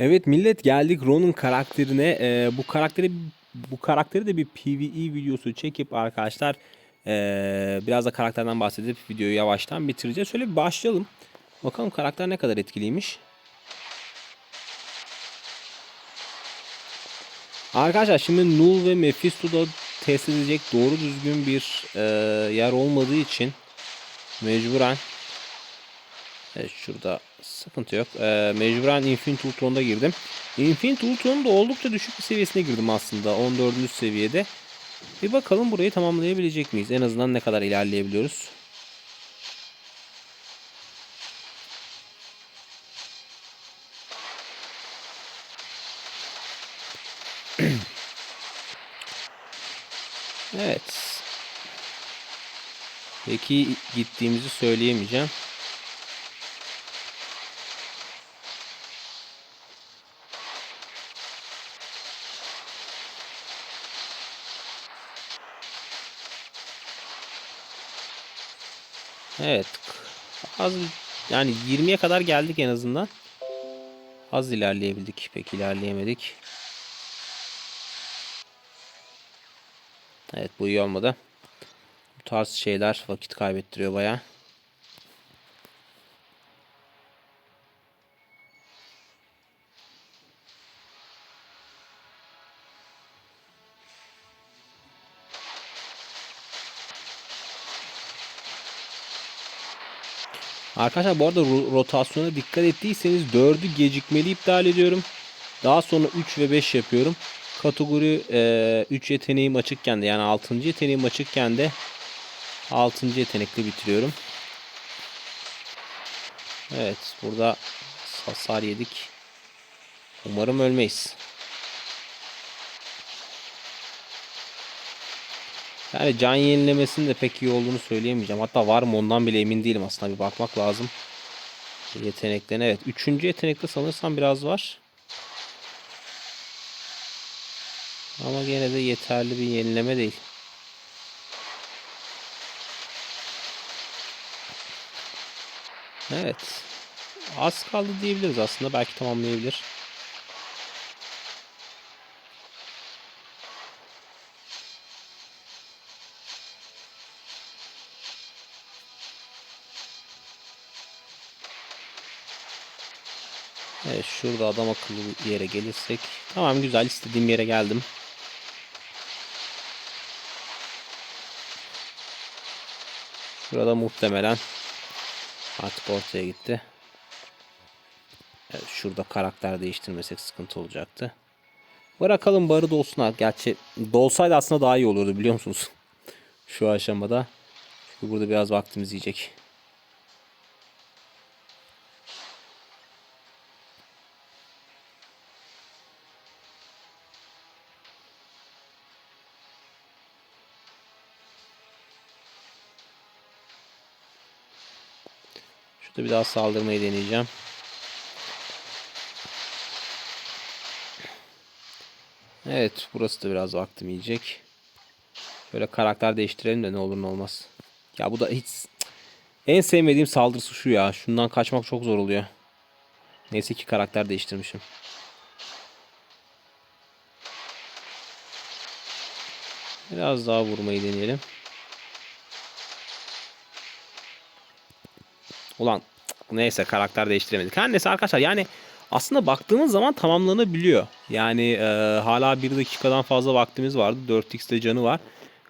Evet millet geldik Ron'un karakterine. Ee, bu karakteri bu karakteri de bir PvE videosu çekip arkadaşlar ee, biraz da karakterden bahsedip videoyu yavaştan bitireceğiz. Şöyle bir başlayalım. Bakalım karakter ne kadar etkiliymiş. Arkadaşlar şimdi Null ve Mephisto'da test edecek doğru düzgün bir ee, yer olmadığı için mecburen Evet şurada sıkıntı yok. Ee, mecburen Infinite Ultron'da girdim. Infinite Ultron'un oldukça düşük bir seviyesine girdim aslında. 14. seviyede. Bir bakalım burayı tamamlayabilecek miyiz? En azından ne kadar ilerleyebiliyoruz. Evet. Peki gittiğimizi söyleyemeyeceğim. Evet. Az yani 20'ye kadar geldik en azından. Az ilerleyebildik. Pek ilerleyemedik. Evet bu iyi olmadı. Bu tarz şeyler vakit kaybettiriyor baya. Arkadaşlar bu arada ro- rotasyona dikkat ettiyseniz 4'ü gecikmeli iptal ediyorum. Daha sonra 3 ve 5 yapıyorum. Kategori 3 yeteneğim açıkken de yani 6. yeteneğim açıkken de 6. yetenekle bitiriyorum. Evet burada hasar yedik. Umarım ölmeyiz. Yani can yenilemesinin de pek iyi olduğunu söyleyemeyeceğim. Hatta var mı ondan bile emin değilim aslında bir bakmak lazım. Yeteneklerine evet. Üçüncü yetenekte sanırsam biraz var. Ama gene de yeterli bir yenileme değil. Evet. Az kaldı diyebiliriz aslında. Belki tamamlayabilir. Evet şurada adam akıllı bir yere gelirsek. Tamam güzel istediğim yere geldim. Şurada muhtemelen artık ortaya gitti. Evet, şurada karakter değiştirmesek sıkıntı olacaktı. Bırakalım barı dolsun. Gerçi dolsaydı aslında daha iyi olurdu biliyor musunuz? Şu aşamada. Çünkü burada biraz vaktimiz yiyecek. Şurada bir daha saldırmayı deneyeceğim. Evet burası da biraz vaktim yiyecek. Şöyle karakter değiştirelim de ne olur ne olmaz. Ya bu da hiç... En sevmediğim saldırısı şu ya. Şundan kaçmak çok zor oluyor. Neyse ki karakter değiştirmişim. Biraz daha vurmayı deneyelim. Ulan neyse karakter değiştiremedik. Her neyse arkadaşlar yani aslında baktığımız zaman tamamlanabiliyor. Yani e, hala 1 dakikadan fazla vaktimiz vardı. 4x'de canı var.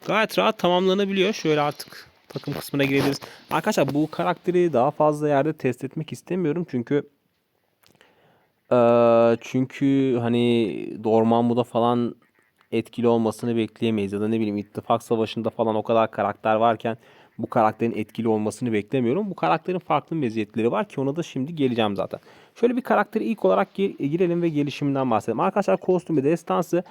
Gayet rahat tamamlanabiliyor. Şöyle artık takım kısmına girebiliriz. Arkadaşlar bu karakteri daha fazla yerde test etmek istemiyorum. Çünkü e, çünkü hani Dormammu'da falan etkili olmasını bekleyemeyiz. Ya da ne bileyim İttifak Savaşı'nda falan o kadar karakter varken bu karakterin etkili olmasını beklemiyorum. Bu karakterin farklı meziyetleri var ki ona da şimdi geleceğim zaten. Şöyle bir karakteri ilk olarak gi- girelim ve gelişiminden bahsedelim. Arkadaşlar kostüm ve destansı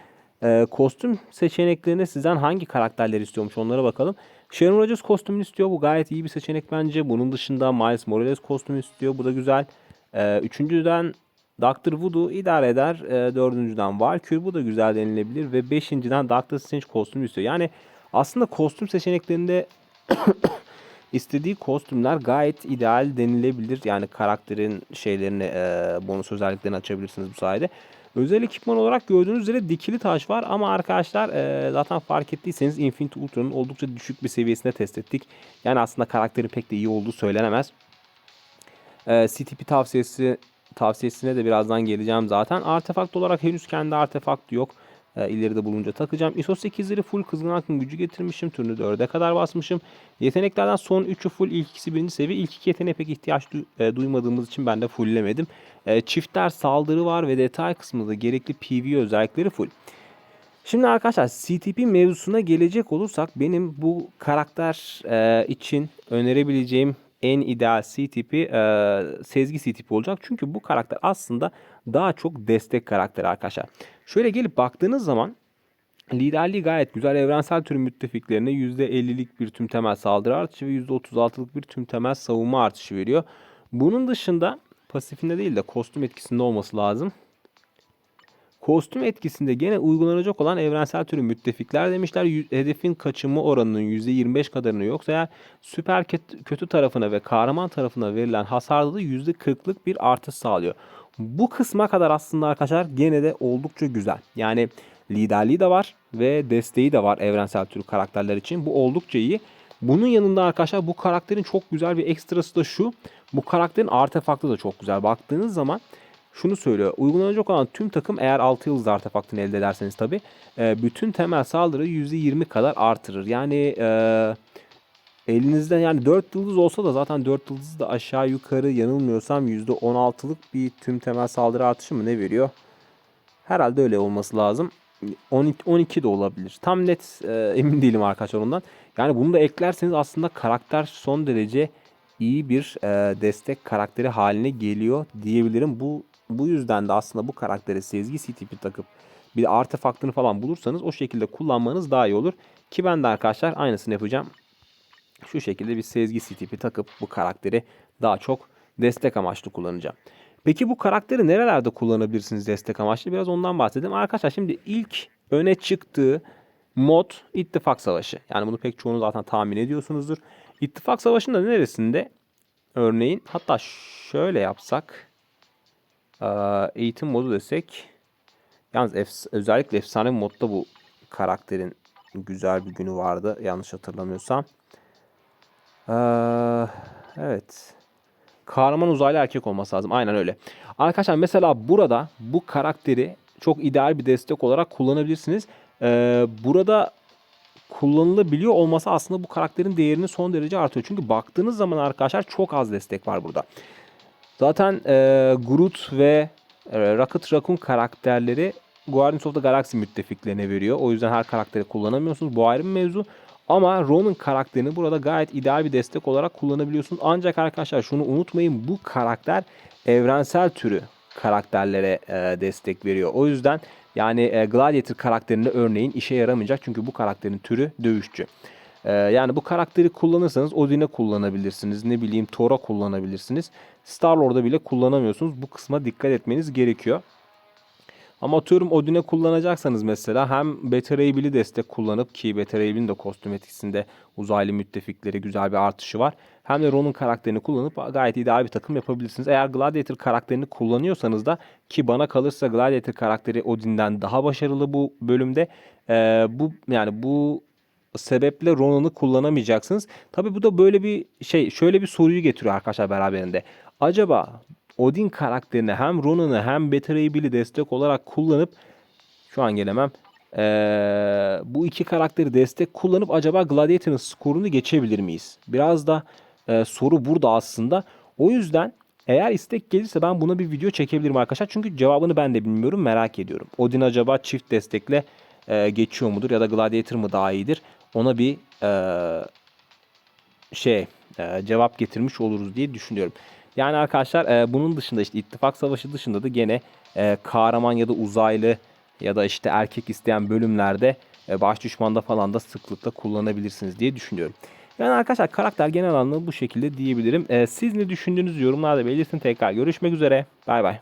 e, kostüm seçeneklerine sizden hangi karakterler istiyormuş onlara bakalım. Sharon Rogers kostümünü istiyor. Bu gayet iyi bir seçenek bence. Bunun dışında Miles Morales kostümü istiyor. Bu da güzel. E, üçüncüden Dr. Voodoo idare eder. E, dördüncüden Valkyrie bu da güzel denilebilir. Ve beşinciden Doctor Strange kostümü istiyor. Yani aslında kostüm seçeneklerinde istediği kostümler gayet ideal denilebilir. Yani karakterin şeylerini, e, bonus özelliklerini açabilirsiniz bu sayede. Özel ekipman olarak gördüğünüz üzere dikili taş var ama arkadaşlar e, zaten fark ettiyseniz Infinity Ultra'nın oldukça düşük bir seviyesinde test ettik. Yani aslında karakteri pek de iyi olduğu söylenemez. E, CTP tavsiyesi tavsiyesine de birazdan geleceğim zaten. Artefakt olarak henüz kendi artefaktı yok. E, ileride bulunca takacağım. ISO 8'leri full kızgın akım gücü getirmişim. Türünü 4'e kadar basmışım. Yeteneklerden son 3'ü full. ilk ikisi birinci seviye. İlk iki yeteneğe pek ihtiyaç du- e, duymadığımız için ben de fulllemedim. E, çiftler saldırı var ve detay kısmında gerekli PV özellikleri full. Şimdi arkadaşlar CTP mevzusuna gelecek olursak benim bu karakter e, için önerebileceğim en ideal CTP e, Sezgi CTP olacak. Çünkü bu karakter aslında daha çok destek karakteri arkadaşlar. Şöyle gelip baktığınız zaman liderliği gayet güzel. Evrensel tür müttefiklerine %50'lik bir tüm temel saldırı artışı ve %36'lık bir tüm temel savunma artışı veriyor. Bunun dışında pasifinde değil de kostüm etkisinde olması lazım. Kostüm etkisinde gene uygulanacak olan evrensel türü müttefikler demişler. Hedefin kaçımı oranının %25 kadarını yoksa eğer süper kötü tarafına ve kahraman tarafına verilen hasarda da %40'lık bir artış sağlıyor. Bu kısma kadar aslında arkadaşlar gene de oldukça güzel. Yani liderliği de var ve desteği de var evrensel türü karakterler için. Bu oldukça iyi. Bunun yanında arkadaşlar bu karakterin çok güzel bir ekstrası da şu. Bu karakterin artefaktı da çok güzel. Baktığınız zaman şunu söylüyor. Uygulanacak olan tüm takım eğer 6 yıldız artefaktını elde ederseniz tabi bütün temel saldırı %20 kadar artırır. Yani e, elinizde yani 4 yıldız olsa da zaten 4 yıldız da aşağı yukarı yanılmıyorsam %16'lık bir tüm temel saldırı artışı mı ne veriyor? Herhalde öyle olması lazım. 12, 12 de olabilir. Tam net e, emin değilim arkadaşlar ondan. Yani bunu da eklerseniz aslında karakter son derece iyi bir e, destek karakteri haline geliyor diyebilirim. Bu bu yüzden de aslında bu karaktere sezgi tipi takıp bir artefaktını falan bulursanız o şekilde kullanmanız daha iyi olur. Ki ben de arkadaşlar aynısını yapacağım. Şu şekilde bir sezgi tipi takıp bu karakteri daha çok destek amaçlı kullanacağım. Peki bu karakteri nerelerde kullanabilirsiniz destek amaçlı? Biraz ondan bahsedeyim. Arkadaşlar şimdi ilk öne çıktığı mod İttifak Savaşı. Yani bunu pek çoğunuz zaten tahmin ediyorsunuzdur. İttifak Savaşı'nda neresinde? Örneğin hatta şöyle yapsak. Eğitim modu desek. Yalnız efs- özellikle efsane modda bu karakterin güzel bir günü vardı. Yanlış hatırlamıyorsam. Eee, evet. Kahraman uzaylı erkek olması lazım. Aynen öyle. Arkadaşlar mesela burada bu karakteri çok ideal bir destek olarak kullanabilirsiniz. Ee, burada kullanılabiliyor olması aslında bu karakterin değerini son derece artıyor. Çünkü baktığınız zaman arkadaşlar çok az destek var burada. Zaten e, Groot ve e, Rocket Raccoon karakterleri Guardians of the Galaxy müttefiklerine veriyor. O yüzden her karakteri kullanamıyorsunuz. Bu ayrı bir mevzu. Ama Ronan karakterini burada gayet ideal bir destek olarak kullanabiliyorsunuz. Ancak arkadaşlar şunu unutmayın bu karakter evrensel türü karakterlere e, destek veriyor. O yüzden yani e, Gladiator karakterinde örneğin işe yaramayacak. Çünkü bu karakterin türü dövüşçü. E, yani bu karakteri kullanırsanız Odin'e kullanabilirsiniz. Ne bileyim Thor'a kullanabilirsiniz. Star-Lord'a bile kullanamıyorsunuz. Bu kısma dikkat etmeniz gerekiyor. Ama atıyorum Odin'e kullanacaksanız mesela hem Bill'i destek kullanıp ki Bill'in de kostüm etkisinde uzaylı müttefikleri güzel bir artışı var. Hem de Ron'un karakterini kullanıp gayet ideal bir takım yapabilirsiniz. Eğer Gladiator karakterini kullanıyorsanız da ki bana kalırsa Gladiator karakteri Odin'den daha başarılı bu bölümde. Ee, bu yani bu sebeple Ronan'ı kullanamayacaksınız. Tabi bu da böyle bir şey şöyle bir soruyu getiriyor arkadaşlar beraberinde. Acaba Odin karakterini hem Ronan'ı hem Beta Ray Bill'i destek olarak kullanıp şu an gelemem. Ee, bu iki karakteri destek kullanıp acaba Gladiator'ın skorunu geçebilir miyiz? Biraz da e, soru burada aslında. O yüzden eğer istek gelirse ben buna bir video çekebilirim arkadaşlar. Çünkü cevabını ben de bilmiyorum merak ediyorum. Odin acaba çift destekle e, geçiyor mudur ya da Gladiator mı daha iyidir? Ona bir e, şey e, cevap getirmiş oluruz diye düşünüyorum. Yani arkadaşlar e, bunun dışında işte ittifak savaşı dışında da gene e, kahraman ya da uzaylı ya da işte erkek isteyen bölümlerde e, baş düşmanda falan da sıklıkla kullanabilirsiniz diye düşünüyorum. Yani arkadaşlar karakter genel anlamda bu şekilde diyebilirim. E, siz ne düşündüğünüzü yorumlarda belirtin tekrar. Görüşmek üzere. Bay bay.